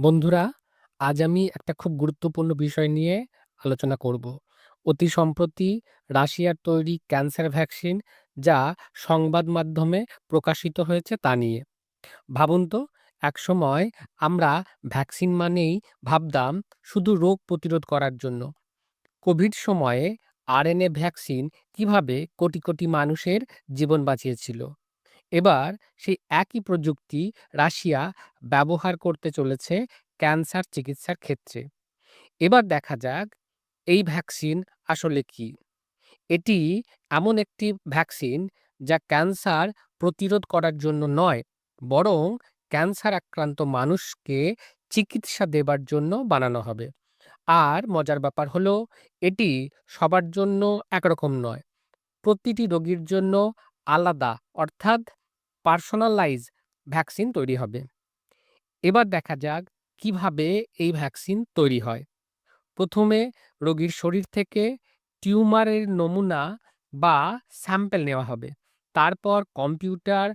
বন্ধুরা, আজ আমি একটা খুব গুরুত্বপূর্ণ বিষয় নিয়ে আলোচনা করব। অতি সম্প্রতি রাশিয়ার তৈরি ক্যান্সার ভ্যাকসিন যা সংবাদ মাধ্যমে প্রকাশিত হয়েছে তা নিয়ে। ভাবুন তো, একসময় আমরা ভ্যাকসিন মানেই ভাবতাম শুধু রোগ প্রতিরোধ করার জন্য। কোভিড সময়ে আরএনএ ভ্যাকসিন কীভাবে কোটি, কোটি মানুষের জীবন বাঁচিয়েছিল। এবার সেই একই প্রযুক্তি রাশিয়া ব্যবহার করতে চলেছে ক্যান্সার চিকিৎসার ক্ষেত্রে। এবার দেখা যাক এই ভ্যাকসিন আসলে কি? এটি এমন একটি ভ্যাকসিন যা ক্যান্সার প্রতিরোধ করার জন্য নয়, বরং ক্যান্সার আক্রান্ত মানুষকে চিকিৎসা দেবার জন্য বানানো হবে। আর মজার ব্যাপার হলো এটি সবার জন্য একরকম নয়। প্রতিটি রোগীর জন্য আলাদা অর্থাৎ পার্সোনালাইজ ভ্যাকসিন তৈরি হবে। এবার দেখা যাক কীভাবে এই ভ্যাকসিন তৈরি হয়। প্রথমে রোগীর শরীর থেকে টিউমারের নমুনা বা স্যাম্পেল নেওয়া হবে। তারপর কম্পিউটার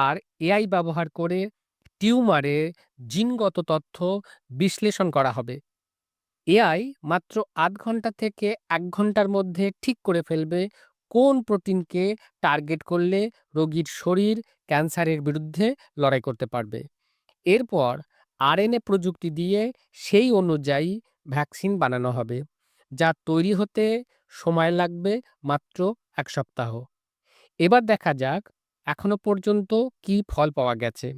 আর এআই ব্যবহার করে টিউমারের জিনগত তথ্য বিশ্লেষণ করা হবে। এআই মাত্র আধ ঘণ্টা থেকে এক ঘণ্টার মধ্যে ঠিক করে ফেলবে কোন প্রোটিনকে টার্গেট করলে রোগীর শরীর ক্যান্সারের বিরুদ্ধে লড়াই করতে পারবে। এরপর আরএনএ প্রযুক্তি দিয়ে সেই অনুযায়ী ভ্যাকসিন বানানো হবে, যা তৈরি হতে সময় লাগবে মাত্র এক সপ্তাহ। এবার দেখা যাক এখনও পর্যন্ত কি ফল পাওয়া গেছে।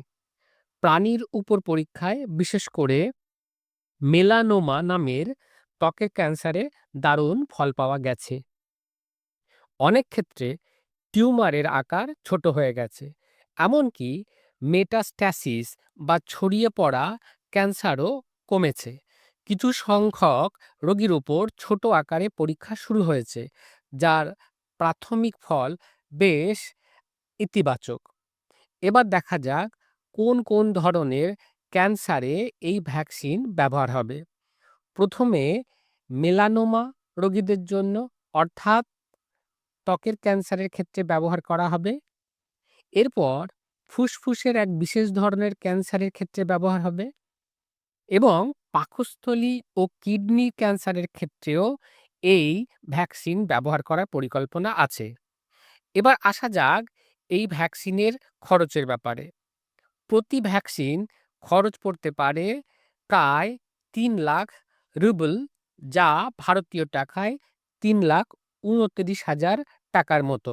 প্রাণীর উপর পরীক্ষায় বিশেষ করে মেলানোমা নামের ত্বকের ক্যান্সারে দারুণ ফল পাওয়া গেছে। অনেক ক্ষেত্রে টিউমারের আকার ছোট হয়ে গেছে। এমনকি মেটাস্ট্যাসিস বা ছড়িয়ে পড়া ক্যান্সারও কমেছে। কিছু সংখ্যক রোগীর উপর ছোট আকারে পরীক্ষা শুরু হয়েছে, যার প্রাথমিক ফল বেশ ইতিবাচক। এবার দেখা যাক কোন কোন ধরনের ক্যান্সারে এই ভ্যাকসিন ব্যবহার হবে। প্রথমে মেলানোমা রোগীদের জন্য অর্থাৎ ত্বকের ক্যান্সারের ক্ষেত্রে ব্যবহার করা হবে। এরপর ফুসফুসের এক বিশেষ ধরনের ক্যান্সারের ক্ষেত্রে ব্যবহার হবে এবং পাকস্থলী ও কিডনি ক্যান্সারের ক্ষেত্রেও এই ভ্যাকসিন ব্যবহার করার পরিকল্পনা আছে। এবার আসা যাক এই ভ্যাকসিনের খরচের ব্যাপারে। প্রতি ভ্যাকসিন খরচ পড়তে পারে প্রায় তিন লাখ রুবল, যা ভারতীয় টাকায় তিন লাখ উনত্রিশ হাজার টাকার মতো।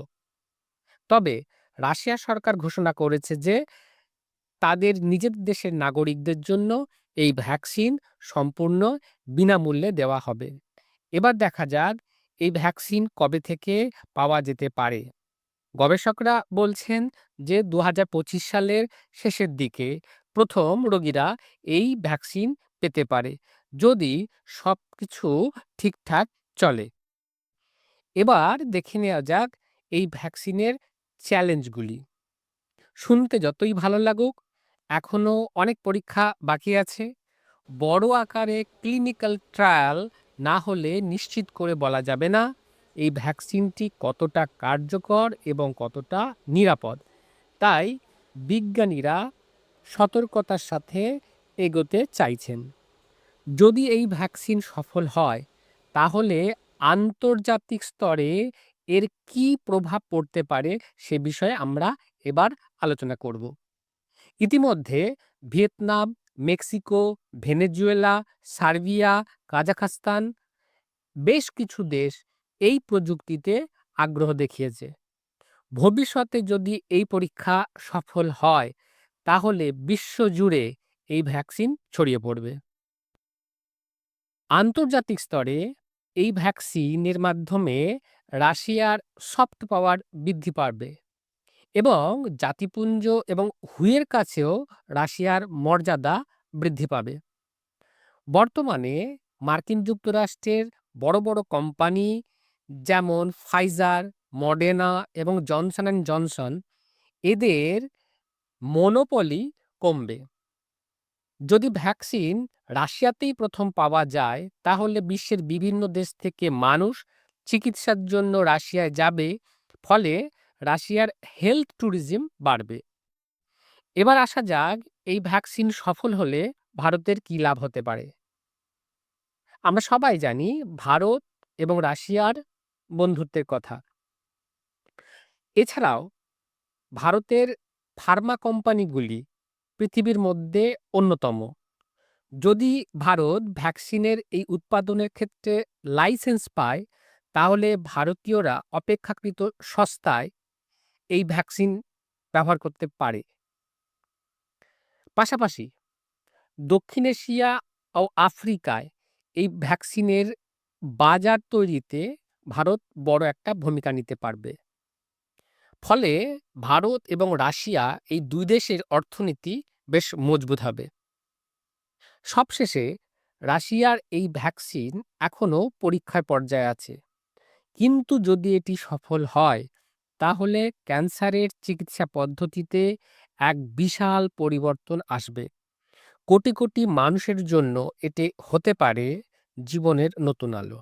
তবে রাশিয়া সরকার ঘোষণা করেছে যে, তাদের নিজের দেশের নাগরিকদের জন্য এই ভ্যাকসিন সম্পূর্ণ বিনামূল্যে দেওয়া হবে। এবার দেখা যাক এই ভ্যাকসিন কবে থেকে পাওয়া যেতে পারে। গবেষকরা বলছেন যে দু হাজার পঁচিশ সালের শেষের দিকে প্রথম রোগীরা এই ভ্যাকসিন পেতে পারে যদি সবকিছু ঠিকঠাক চলে। এবার দেখে নেওয়া যাক এই ভ্যাকসিনের চ্যালেঞ্জগুলি। শুনতে যতই ভালো লাগুক, এখনও অনেক পরীক্ষা বাকি আছে। বড় আকারে ক্লিনিক্যাল ট্রায়াল না হলে নিশ্চিত করে বলা যাবে না এই ভ্যাকসিনটি কতটা কার্যকর এবং কতটা নিরাপদ। তাই বিজ্ঞানীরা সতর্কতার সাথে এগোতে চাইছেন। যদি এই ভ্যাকসিন সফল হয়, তাহলে আন্তর্জাতিক স্তরে এর কী প্রভাব পড়তে পারে সে বিষয়ে আমরা এবার আলোচনা করব। ইতিমধ্যে Vietnam, Mexico, Venezuela, Serbia, Kazakhstan বেশ কিছু দেশ এই প্রযুক্তিতে আগ্রহ দেখিয়েছে। ভবিষ্যতে যদি এই পরীক্ষা সফল হয়, তাহলে বিশ্বজুড়ে এই ভ্যাকসিন ছড়িয়ে পড়বে। আন্তর্জাতিক স্তরে এই ভ্যাকসিনের মাধ্যমে রাশিয়ার সফট পাওয়ার বৃদ্ধি পাবে এবং জাতিপুঞ্জ এবং হুয়ের কাছেও রাশিয়ার মর্যাদা বৃদ্ধি পাবে। বর্তমানে মার্কিন যুক্তরাষ্ট্রের বড় বড় কোম্পানি যেমন ফাইজার, মডেনা এবং জনসন অ্যান্ড জনসন এদের মনোপলি কমবে। যদি ভ্যাকসিন রাশিয়াতেই প্রথম পাওয়া যায়, তাহলে বিশ্বের বিভিন্ন দেশ থেকে মানুষ চিকিৎসার জন্য রাশিয়ায় যাবে, ফলে রাশিয়ার হেলথ ট্যুরিজম বাড়বে। এবার আসা যাক এই ভ্যাকসিন সফল হলে ভারতের কী লাভ হতে পারে? আমরা সবাই জানি ভারত এবং রাশিয়ার বন্ধুত্বের কথা। এছাড়াও ভারতের ফার্মা কোম্পানিগুলি পৃথিবীর মধ্যে অন্যতম। যদি ভারত ভ্যাকসিনের এই উৎপাদনের ক্ষেত্রে লাইসেন্স পায়, তাহলে ভারতীয়রা অপেক্ষাকৃত সস্তায় এই ভ্যাকসিন ব্যবহার করতে পারে। পাশাপাশি দক্ষিণ এশিয়া ও আফ্রিকায় এই ভ্যাকসিনের বাজার তৈরিতে ভারত বড় একটা ভূমিকা নিতে পারবে। ফলে ভারত এবং রাশিয়া এই দুই দেশের অর্থনীতি বেশ মজবুত হবে। সবশেষে রাশিয়ার এই ভ্যাকসিন এখনও পরীক্ষার পর্যায়ে আছে। কিন্তু যদি এটি সফল হয়, তাহলে ক্যান্সারের চিকিৎসা পদ্ধতিতে এক বিশাল পরিবর্তন আসবে। কোটি, কোটি মানুষের জন্য এটি হতে পারে জীবনের নতুন আলো।